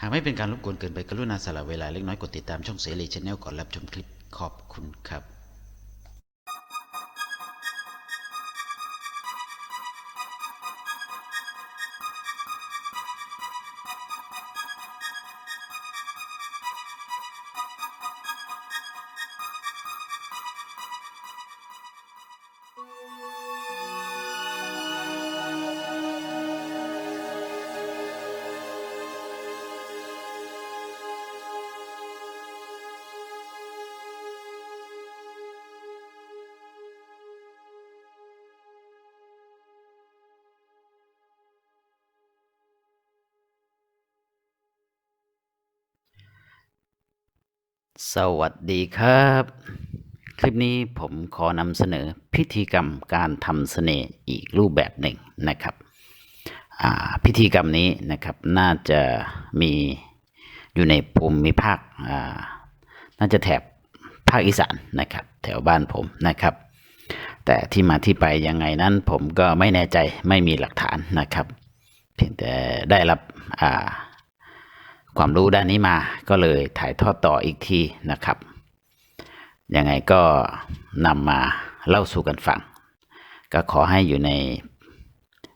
หากไม่เป็นการรบกวนเกินไปกรุณาสละเวลาเล็กน้อยกดติดตามช่องเสรีชแนลก่อนรับชมคลิปขอบคุณครับ สวัสดีครับ คลิปนี้ผมขอนำเสนอพิธีกรรมการทำเสน่ห์อีกรูปแบบหนึ่งนะครับพิธีกรรมนี้นะครับน่าจะมีอยู่ในภูมิภาคน่าจะแถบภาคอีสานนะครับ แถวบ้านผมนะครับ แต่ที่มาที่ไปยังไงนั้นผมก็ไม่แน่ใจไม่มีหลักฐานนะครับ เพียงแต่ได้รับอ่า ความรู้ด้านนี้มา ก็เลยถ่ายทอดต่ออีกทีนะครับ ยังไงก็นำมาเล่าสู่กันฟัง ก็ขอให้อยู่ใน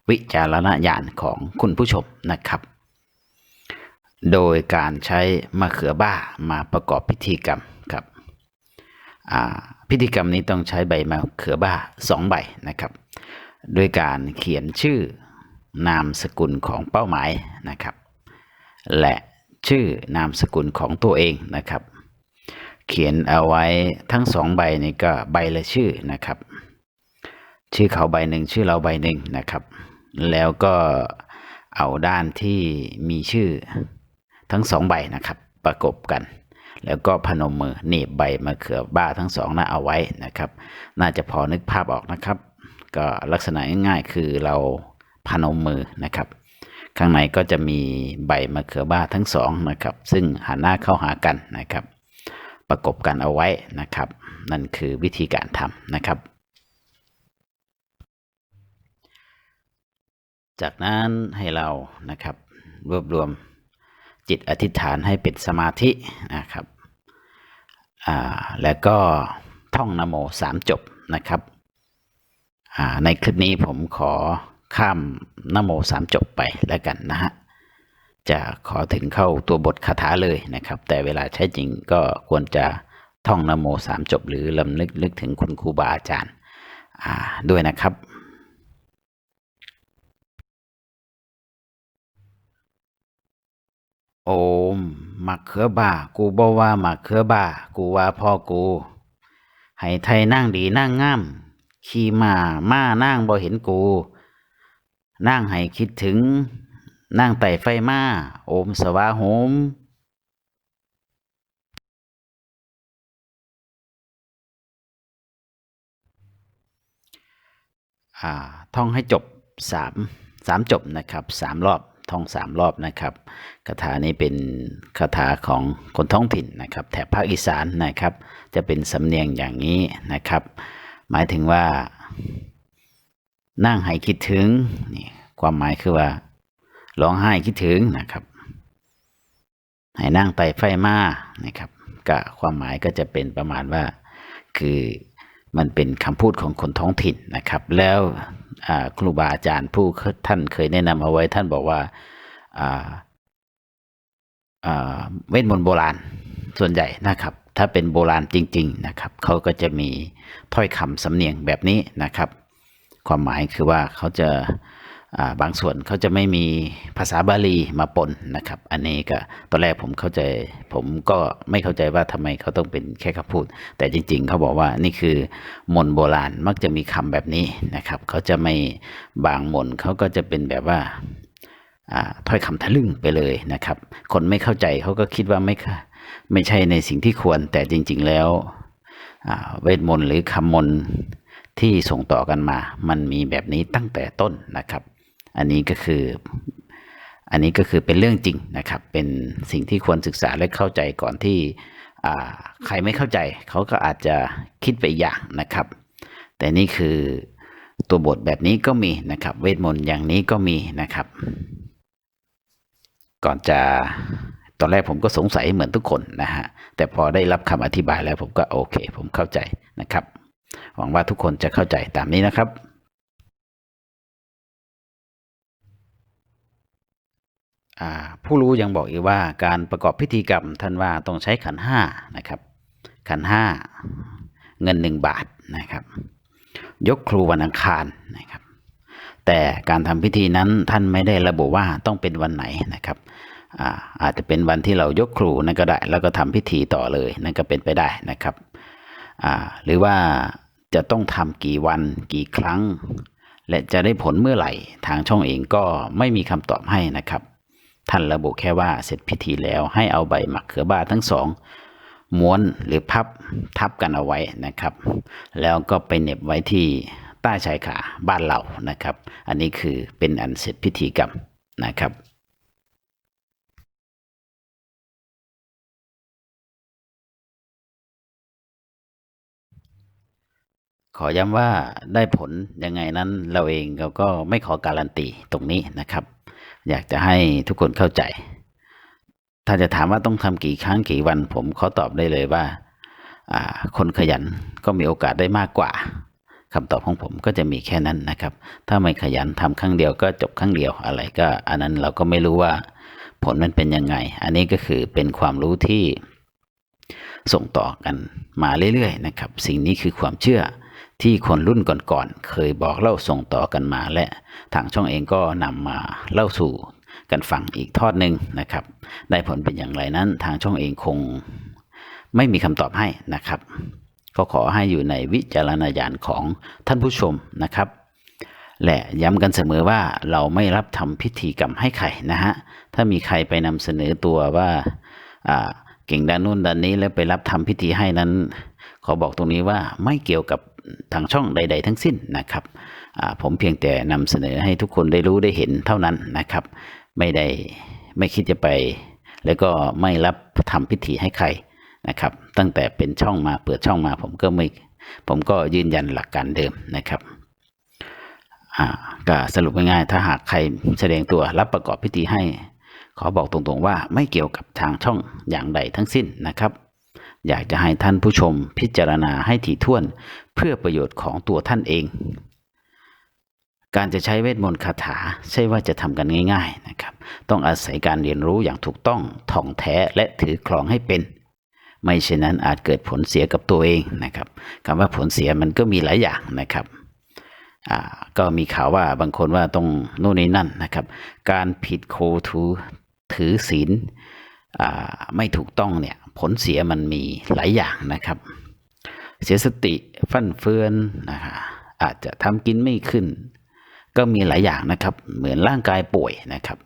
วิจารณญาณของคุณผู้ชมนะครับ โดยการใช้มะเขือบ้ามาประกอบพิธีกรรมครับพิธีกรรมนี้ต้องใช้ใบมะเขือบ้าสองใบนะครับด้วยการเขียนชื่อนามสกุลของเป้าหมายนะครับ และ ชื่อนามสกุลของตัวเองนะครับ เขียนเอาไว้ทั้งสองใบนี่ก็ใบละชื่อนะครับ ชื่อเขาใบหนึ่งชื่อเราใบหนึ่งนะครับ แล้วก็เอาด้านที่มีชื่อทั้งสองใบนะครับ ประกบกัน แล้วก็พนมมือหนีบใบมะเขือบ้าทั้งสองนะเอาไว้นะครับ น่าจะพอนึกภาพออกนะครับ ก็ลักษณะง่ายๆคือเราพนมมือนะครับ ข้างในก็จะมีใบมะเขือบ้าทั้งสองนะครับ ซึ่งหันหน้าเข้าหากันนะครับ ประกบกันเอาไว้นะครับ นั่นคือวิธีการทำนะครับ จากนั้นให้เรานะครับรวบรวมจิตอธิษฐานให้เป็นสมาธินะครับอ่าแล้วก็ท่องนโมสามจบนะครับอ่าในคลิปนี้ผมขอ ข้ามนโมสามจบไปแล้วกันนะฮะจะขอถึงเข้าตัวบทคาถาเลยนะครับ แต่เวลาใช้จริงก็ควรจะท่องนโมสามจบ หรือลำลึกนึกถึงคุณครูบาอาจารย์ด้วยนะครับโอมมักเขือบ่า กูบ่ว่ามักเขือบ่า กูว่าพ่อกู ให้ไทยนั่งดีนั่งงาม ขี่มาม้านั่งบ่เห็นกู นั่งให้คิดถึง นั่งไต่ไฟมาโอมสวาโหมอ่าท่องให้จบสามสามจบนะครับสามรอบท่องสามรอบนะครับคาถานี้เป็นคาถาของคนท้องถิ่นนะครับ แถบภาคอีสานนะครับ จะเป็นสำเนียงอย่างนี้นะครับ หมายถึงว่า นั่งให้คิดถึงนี่ความหมายคือว่าร้องไห้คิดถึงนะครับให้นั่งไต่ไฟมานะครับก็ความหมายก็จะเป็นประมาณว่าคือมันเป็นคำพูดของคนท้องถิ่นนะครับ แล้วครูบาอาจารย์ผู้ท่านเคยแนะนำเอาไว้ท่านบอกว่าอ่าอ่าเวทมนต์โบราณส่วนใหญ่นะครับ ถ้าเป็นโบราณจริง ๆ นะครับเขาก็จะมีถ้อยคำสำเนียงแบบนี้นะครับ ความหมายคือว่าเขาจะาบางส่วนเขาจะไม่มีภาษาบาลีมาปนนะครับ อันนี้ก็ตอนแรกผมเข้าใจ ผมก็ไม่เข้าใจว่าทำไมเขาต้องเป็นแค่คำพูด แต่จริง ๆ เขาบอกว่านี่คือมนโบราณมักจะมีคำแบบนี้นะครับ เขาจะไม่บางมนเขาก็จะเป็นแบบว่าถ้อยคำทะลึ่งไปเลยนะครับ คนไม่เข้าใจเขาก็คิดว่าไม่ค่ะไม่ใช่ในสิ่งที่ควร แต่จริง ๆ แล้วเวทมนต์หรือคำมนต์ ที่ส่งต่อกันมา มันมีแบบนี้ตั้งแต่ต้นนะครับ อันนี้ก็คือ อันนี้ก็คือเป็นเรื่องจริงนะครับ เป็นสิ่งที่ควรศึกษาและเข้าใจก่อนที่ใครไม่เข้าใจ เขาก็อาจจะคิดไปอย่างนะครับ แต่นี่คือตัวบทแบบนี้ก็มีนะครับ เวทมนต์อย่างนี้ก็มีนะครับ ก่อนจะตอนแรกผมก็สงสัยเหมือนทุกคนนะฮะ แต่พอได้รับคำอธิบายแล้วผมก็โอเค ผมเข้าใจนะครับ หวังว่าทุกคนจะเข้าใจตามนี้นะครับ ผู้รู้ยังบอกอีกว่าการประกอบพิธีกรรมท่านว่าต้องใช้ขันห้านะครับ ขันห้าเงินหนึ่งบาทนะครับ ยกครูวันอังคารนะครับ แต่การทำพิธีนั้นท่านไม่ได้ระบุว่าต้องเป็นวันไหนนะครับอาอาจจะเป็นวันที่เรายกครูนั่นก็ได้ แล้วก็ทำพิธีต่อเลยนั่นก็เป็นไปได้นะครับ หรือว่า จะต้องทำกี่วันกี่ครั้ง และจะได้ผลเมื่อไหร่ ทางช่องเองก็ไม่มีคำตอบให้นะครับท่านระบุแค่ว่าเสร็จพิธีแล้วให้เอาใบหมักเขือบ้าทั้งสองม้วนหรือพับทับกันเอาไว้นะครับ แล้วก็ไปเน็บไว้ที่ใต้ชายขาบ้านเรานะครับ อันนี้คือเป็นอันเสร็จพิธีกรรมนะครับ ขอย้ำว่าได้ผลยังไงนั้นเราเองเราก็ไม่ขอการันตีตรงนี้นะครับ อยากจะให้ทุกคนเข้าใจ ถ้าจะถามว่าต้องทำกี่ครั้งกี่วัน ผมขอตอบได้เลยว่า คนขยันก็มีโอกาสได้มากกว่าคำตอบของผมก็จะมีแค่นั้นนะครับ ถ้าไม่ขยันทำครั้งเดียวก็จบครั้งเดียวอะไรก็อันนั้นเราก็ไม่รู้ว่าผลมันเป็นยังไง อันนี้ก็คือเป็นความรู้ที่ส่งต่อกันมาเรื่อยๆนะครับ สิ่งนี้คือความเชื่อ ที่คนรุ่นก่อนๆเคยบอกเล่าส่งต่อกันมา และทางช่องเองก็นำมาเล่าสู่กันฟังอีกทอดหนึ่งนะครับ ได้ผลเป็นอย่างไรนั้น ทางช่องเองคงไม่มีคำตอบให้นะครับ ก็ขอให้อยู่ในวิจารณญาณของท่านผู้ชมนะครับ และย้ำกันเสมอว่าเราไม่รับทำพิธีกรรมให้ใครนะฮะ ถ้ามีใครไปนำเสนอตัวว่าเก่งด้านนู้นด้านนี้แล้วไปรับทำพิธีให้นั้น ขอบอกตรงนี้ว่าไม่เกี่ยวกับ ทางช่องใด ๆ ทั้งสิ้นนะครับผมเพียงแต่นำเสนอให้ทุกคนได้รู้ได้เห็นเท่านั้นนะครับ ไม่ได้ไม่คิดจะไป แล้วก็ไม่รับทำพิธีให้ใครนะครับ ตั้งแต่เป็นช่องมาเปิดช่องมาผมก็ไม่ผมก็ยืนยันหลักการเดิมนะครับก็สรุปง่ายๆถ้าหากใครแสดงตัวรับประกอบพิธีให้ ขอบอกตรงๆว่าไม่เกี่ยวกับทางช่องอย่างใดทั้งสิ้นนะครับ อยากจะให้ท่านผู้ชมพิจารณาให้ถี่ถ้วนเพื่อประโยชน์ของตัวท่านเอง การจะใช้เวทมนต์คาถาใช่ว่าจะทำกันง่าย ๆนะครับ ต้องอาศัยการเรียนรู้อย่างถูกต้องท่องแท้และถือครองให้เป็น ไม่เช่นนั้นอาจเกิดผลเสียกับตัวเองนะครับคำว่าผลเสียมันก็มีหลายอย่างนะครับก็มีข่าวว่าบางคนว่าต้องนู่นนี่นั่นนะครับ การผิดโคทูถือศีลไม่ถูกต้องเนี่ย ผลเสียมันมีหลายอย่างนะครับ เสียสติฟั่นเฟือนนะคะอาจจะทำกินไม่ขึ้น ก็มีหลายอย่างนะครับ เหมือนร่างกายป่วยนะครับ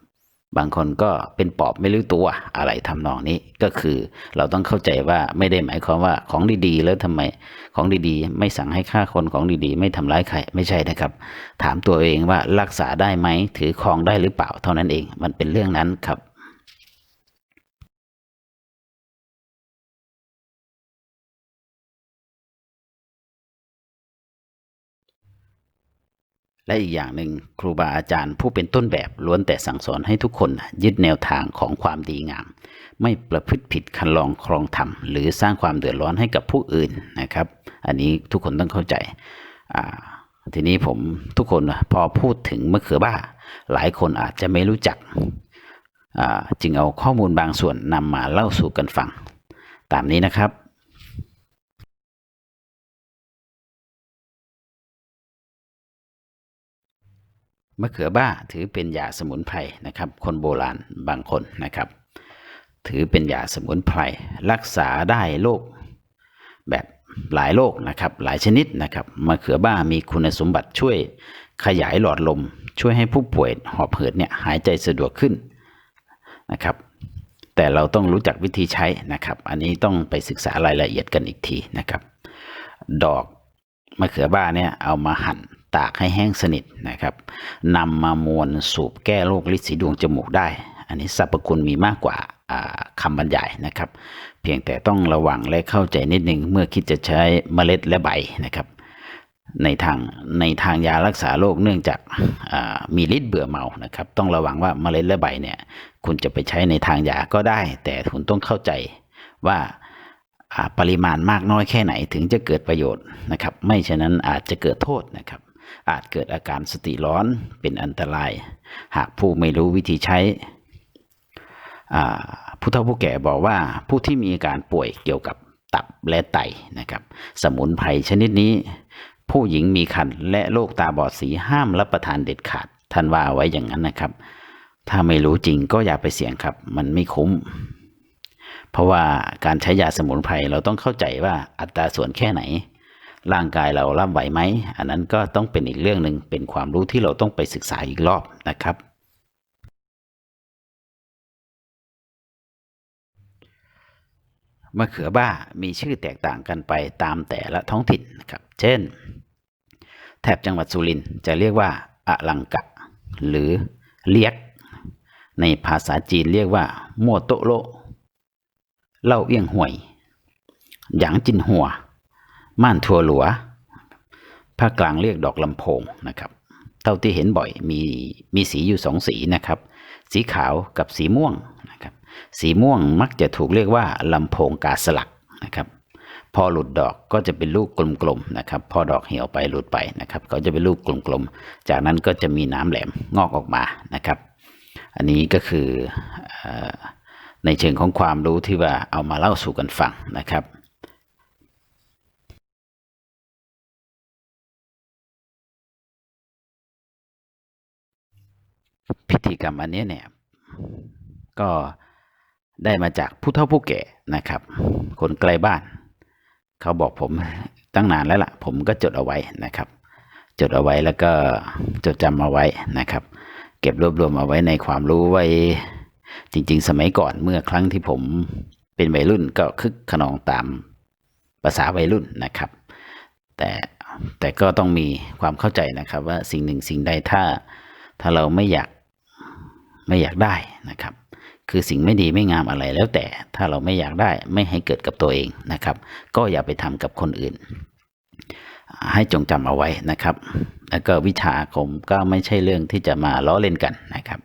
บางคนก็เป็นปอบไม่รู้ตัวอะไรทำนองนี้ก็คือเราต้องเข้าใจว่าไม่ได้หมายความว่าของดีๆ แล้วทำไมของดีๆ ไม่สั่งให้ฆ่าคนของดีๆ ไม่ทำร้ายใครไม่ใช่นะครับ ถามตัวเองว่ารักษาได้ไหมถือครองได้หรือเปล่าเท่านั้นเอง มันเป็นเรื่องนั้นครับ และอีกอย่างหนึ่งครูบาอาจารย์ผู้เป็นต้นแบบล้วนแต่สั่งสอนให้ทุกคนยึดแนวทางของความดีงาม ไม่ประพฤติผิดคันลองครองธรรมหรือสร้างความเดือดร้อนให้กับผู้อื่นนะครับ อันนี้ทุกคนต้องเข้าใจทีนี้ผมทุกคนพอพูดถึงมะเขือบ้า หลายคนอาจจะไม่รู้จักจึงเอาข้อมูลบางส่วนนำมาเล่าสู่กันฟัง ตามนี้นะครับ มะเขือบ้าถือเป็นยาสมุนไพรนะครับ คนโบราณบางคนนะครับ ถือเป็นยาสมุนไพรรักษาได้โรคแบบหลายโรคนะครับ หลายชนิดนะครับมะเขือบ้ามีคุณสมบัติช่วยขยายหลอดลม ช่วยให้ผู้ป่วยหอบหืดเนี่ยหายใจสะดวกขึ้นนะครับ แต่เราต้องรู้จักวิธีใช้นะครับ อันนี้ต้องไปศึกษารายละเอียดกันอีกทีนะครับ ดอกมะเขือบ้าเนี่ยเอามาหั่น ตากให้แห้งสนิทนะครับนำมามวนสูบแก้โรคลิดสีดวงจมูกได้ อันนี้สรรพคุณมีมากกว่าคำบรรยายนะครับ เพียงแต่ต้องระวังและเข้าใจนิดนึงเมื่อคิดจะใช้เมล็ดและใบนะครับในทางในทางยารักษาโรคเนื่องจากามีฤทธิ์เบื่อเมานะครับ ต้องระวังว่าเมล็ดและใบเนี่ย คุณจะไปใช้ในทางยาก็ได้ แต่คุณต้องเข้าใจว่าอ่าปริมาณมากน้อยแค่ไหนถึงจะเกิดประโยชน์นะครับ ไม่ฉะนั้นอาจจะเกิดโทษนะครับ อาจเกิดอาการสติร้อนเป็นอันตราย หากผู้ไม่รู้วิธีใช้ผู้เฒ่าผู้แก่บอกว่าผู้ที่มีอาการป่วยเกี่ยวกับตับและไตนะครับ สมุนไพรชนิดนี้ ผู้หญิงมีคันและโรคตาบอดสีห้ามรับประทานเด็ดขาดท่านว่าไว้อย่างนั้นนะครับ ถ้าไม่รู้จริงก็อย่าไปเสี่ยงครับ มันไม่คุ้ม เพราะว่าการใช้ยาสมุนไพรเราต้องเข้าใจว่าอัตราส่วนแค่ไหน ร่างกายเรารับไหวไหม อันนั้นก็ต้องเป็นอีกเรื่องหนึ่งเป็นความรู้ที่เราต้องไปศึกษาอีกรอบนะครับ มะเขือบ้ามีชื่อแตกต่างกันไปตามแต่ละท้องถิ่นนะครับ เช่น แถบจังหวัดสุรินทร์จะเรียกว่าอะลังกะ หรือเลียก ในภาษาจีนเรียกว่ามัวโตโลเล่าเอี้ยงห่วยหยางจินหัว ม่านทัวหลัวภาคกลางเรียกดอกลำโพงนะครับ เท่าที่เห็นบ่อยมีมีสีอยู่สองสีนะครับ สีขาวกับสีม่วงนะครับ สีม่วงมักจะถูกเรียกว่าลำโพงกาสลักนะครับ พอหลุดดอกก็จะเป็นลูกกลมๆนะครับ พอดอกเหี่ยวไปหลุดไปนะครับ ก็จะเป็นลูกกลมๆ จากนั้นก็จะมีน้ำแหลมงอกออกมานะครับ อันนี้ก็คืออในเชิงของความรู้ที่ว่าเอามาเล่าสู่กันฟังนะครับ พิธีกรรมอันนี้เนี่ย ก็ได้มาจากผู้เฒ่าผู้แก่นะครับ คนไกลบ้าน เขาบอกผมตั้งนานแล้วล่ะ ผมก็จดเอาไว้นะครับ จดเอาไว้แล้วก็จดจำเอาไว้นะครับ เก็บรวบรวมเอาไว้ในความรู้ไว้ จริง ๆ สมัยก่อนเมื่อครั้งที่ผมเป็นวัยรุ่นก็คึกขนองตามภาษาวัยรุ่นนะครับ แต่แต่ก็ต้องมีความเข้าใจนะครับ ว่าสิ่งหนึ่งสิ่งใดถ้าถ้าเราไม่อยาก ไม่อยากได้นะครับ คือสิ่งไม่ดีไม่งามอะไรแล้วแต่ถ้าเราไม่อยากได้ไม่ให้เกิดกับตัวเองนะครับ ก็อย่าไปทำกับคนอื่น ให้จงจำเอาไว้นะครับ แล้วก็วิชาอาคมก็ไม่ใช่เรื่องที่จะมาล้อเล่นกันนะครับ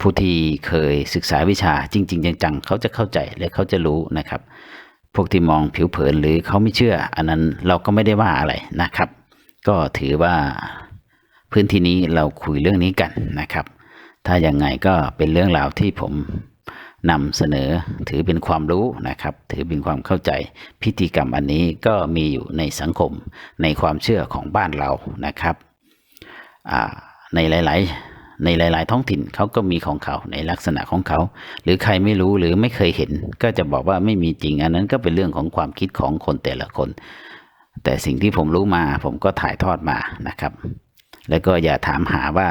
ผู้ที่เคยศึกษาวิชาจริง ๆ จังๆเขาจะเข้าใจและเขาจะรู้นะครับ พวกที่มองผิวเผินหรือเขาไม่เชื่อ อันนั้นเราก็ไม่ได้ว่าอะไรนะครับ ก็ถือว่าพื้นที่นี้เราคุยเรื่องนี้กันนะครับ ถ้าอยังไงก็เป็นเรื่องราวที่ผมนำเสนอถือเป็นความรู้นะครับ ถือเป็นความเข้าใจพิธีกรรมอันนี้ก็มีอยู่ในสังคมในความเชื่อของบ้านเรานะครับในหลาย ๆ ในหลาย ๆ ท้องถิ่นเขาก็มีของเขาในลักษณะของเขา หรือใครไม่รู้หรือไม่เคยเห็น ก็จะบอกว่าไม่มีจริง อันนั้นก็เป็นเรื่องของความคิดของคนแต่ละคน แต่สิ่งที่ผมรู้มาผมก็ถ่ายทอดมานะครับ แล้วก็อย่าถามหาว่า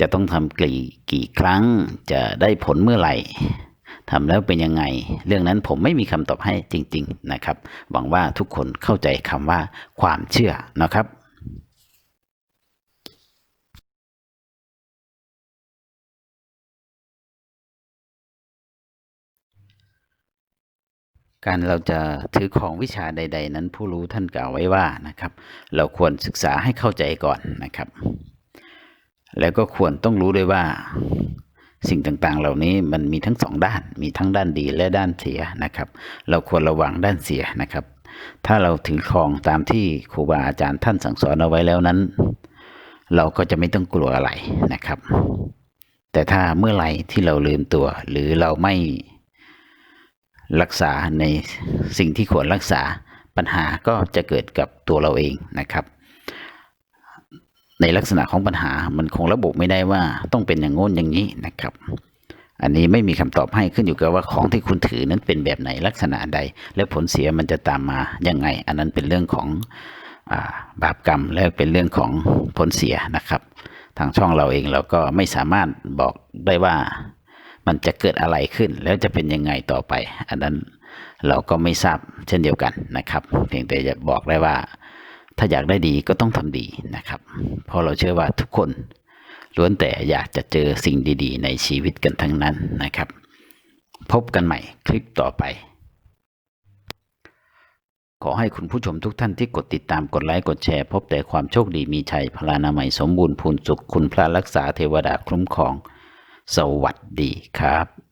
จะต้องทำกี่กี่ครั้งจะได้ผลเมื่อไหร่ทำแล้วเป็นยังไง เรื่องนั้นผมไม่มีคำตอบให้จริง ๆนะครับ หวังว่าทุกคนเข้าใจคำว่าความเชื่อนะครับการเราจะถือของวิชาใด ๆ นั้นผู้รู้ท่านกล่าวไว้ว่านะครับ เราควรศึกษาให้เข้าใจก่อนนะครับ แล้วก็ควรต้องรู้ด้วยว่า สิ่งต่างๆ เหล่านี้มันมีทั้งสองด้าน มีทั้งด้านดีและด้านเสียนะครับ เราควรระวังด้านเสียนะครับ ถ้าเราถือครองตามที่ครูบาอาจารย์ท่านสั่งสอนเอาไว้แล้วนั้น เราก็จะไม่ต้องกลัวอะไรนะครับ แต่ถ้าเมื่อไหร่ที่เราลืมตัว หรือเราไม่รักษาในสิ่งที่ควรรักษาปัญหาก็จะเกิดกับตัวเราเองนะครับ ในลักษณะของปัญหามันคงระบุไม่ได้ว่าต้องเป็นอย่างโน้นอย่างนี้นะครับ อันนี้ไม่มีคำตอบให้ขึ้นอยู่กับว่าของที่คุณถือนั้นเป็นแบบไหนลักษณะใด และผลเสียมันจะตามมายังไง อันนั้นเป็นเรื่องของอาบาปกรรมและเป็นเรื่องของผลเสียนะครับ ทางช่องเราเองเราก็ไม่สามารถบอกได้ว่ามันจะเกิดอะไรขึ้น แล้วจะเป็นยังไงต่อไป อันนั้นเราก็ไม่ทราบเช่นเดียวกันนะครับ เพียงแต่จะบอกได้ว่า ถ้าอยากได้ดีก็ต้องทำดีนะครับเพราะเราเชื่อว่าทุกคนล้วนแต่อยากจะเจอสิ่งดีๆ ในชีวิตกันทั้งนั้นนะครับ พบกันใหม่คลิปต่อไป ขออให้คุณผู้ชมทุกท่านที่กดติดตามกดไลค์กดแชร์ พบแต่ความโชคดีมีชัยพลานามัยสมบูรณ์พูนสุขคุณพระรักษาเทวดาคุ้มครอง สวัสดีครับ